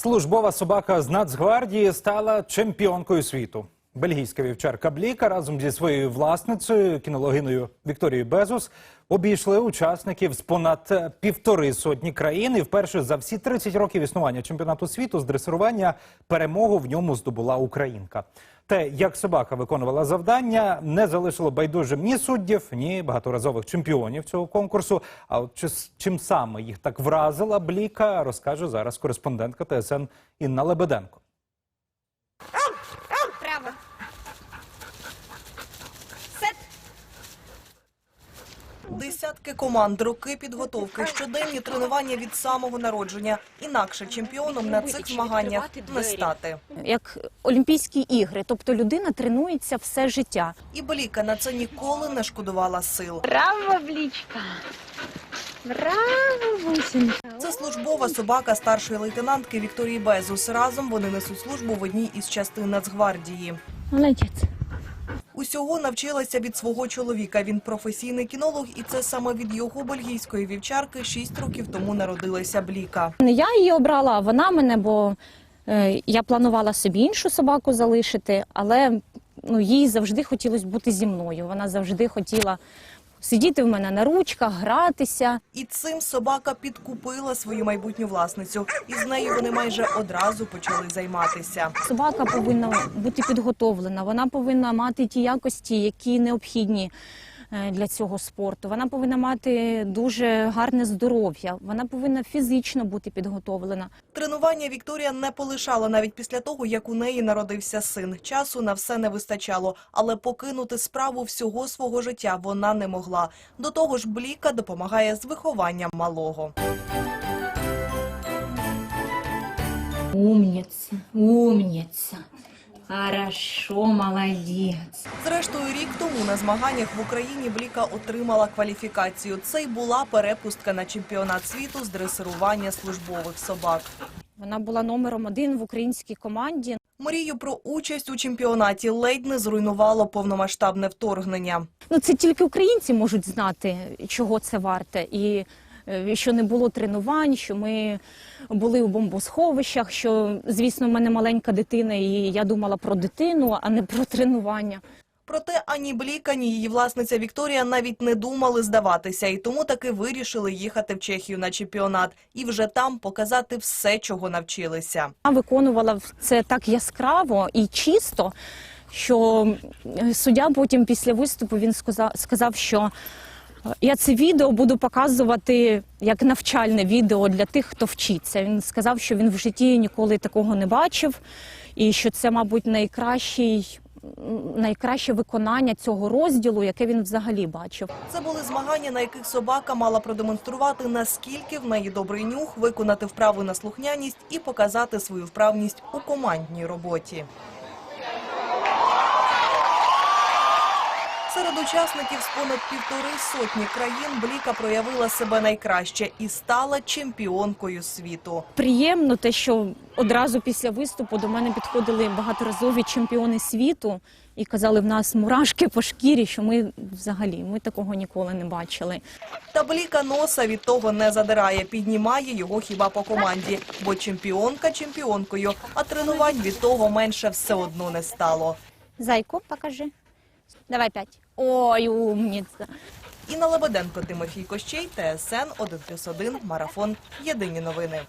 Службова собака з Нацгвардії стала чемпіонкою світу. Бельгійська вівчарка Бліка разом зі своєю власницею, кінологиною Вікторією Безус, обійшли учасників з понад е, півтори сотні країн. І вперше за всі 30 років існування чемпіонату світу з дресирування перемогу в ньому здобула українка. Те, як собака виконувала завдання, не залишило байдужим ні суддів, ні багаторазових чемпіонів цього конкурсу. А от чим саме їх так вразила Бліка, розкаже зараз кореспондентка ТСН Інна Лебеденко. Десятки команд, роки підготовки, щоденні тренування від самого народження. Інакше чемпіоном на цих змаганнях не стати. як Олімпійські ігри, тобто людина тренується все життя. І Беліка на це ніколи не шкодувала сил. Браво, Блічка. Браво. Це службова собака старшої лейтенантки Вікторії Безус. Разом вони несуть службу в одній із частин Нацгвардії. Молодець. Усього навчилася від свого чоловіка. Він професійний кінолог, і це саме від його бельгійської вівчарки шість років тому народилася Бліка. Не я її обрала, а вона мене, бо е, я планувала собі іншу собаку залишити, але ну, їй завжди хотілося бути зі мною. Вона завжди хотіла сидіти в мене на ручках, гратися. І цим собака підкупила свою майбутню власницю. І з нею вони майже одразу почали займатися. Собака повинна бути підготовлена, вона повинна мати ті якості, які необхідні для цього спорту. Вона повинна мати дуже гарне здоров'я, вона повинна фізично бути підготовлена. Тренування Вікторія не полишала навіть після того, як у неї народився син. Часу на все не вистачало, але покинути справу всього свого життя вона не могла. До того ж, Бліка допомагає з вихованням малого. Умница, умница. Хорошо, молодец. Зрештою, рік тому на змаганнях в Україні Бліка отримала кваліфікацію. Це й була перепустка на чемпіонат світу з дресирування службових собак. Вона була номером один в українській команді. Мрію про участь у чемпіонаті ледь не зруйнувало повномасштабне вторгнення. Ну це тільки українці можуть знати, чого це варте, і що не було тренувань, що ми були у бомбосховищах. Що звісно, в мене маленька дитина, і я думала про дитину, а не про тренування. Проте ані Бліка, ні її власниця Вікторія навіть не думали здаватися, і тому таки вирішили їхати в Чехію на чемпіонат і вже там показати все, чого навчилися. Вона виконувала це так яскраво і чисто, що е, суддя потім після виступу він сказав, сказав, що е, я це відео буду показувати як навчальне відео для тих, хто вчиться. Він сказав, що він в житті ніколи такого не бачив, і що це, мабуть, найкращий. Найкраще виконання цього розділу, яке він взагалі бачив. Це були змагання, на яких собака мала продемонструвати, наскільки в неї добрий нюх, виконати вправу на слухняність і показати свою вправність у командній роботі. Серед учасників з понад півтори сотні країн Бліка проявила себе найкраще і стала чемпіонкою світу. Приємно те, що одразу після виступу до мене підходили багаторазові чемпіони світу і казали, в нас мурашки по шкірі, що ми взагалі ми такого ніколи не бачили. Та Бліка носа від того не задирає, піднімає його хіба по команді, бо чемпіонка чемпіонкою, а тренувань від того менше все одно не стало. Зайко, покажи. Давай п'ять. Ой, умніця. Інна Лебеденко, Тимофій Кощей, ТСН 1+,1, Марафон. Єдині новини.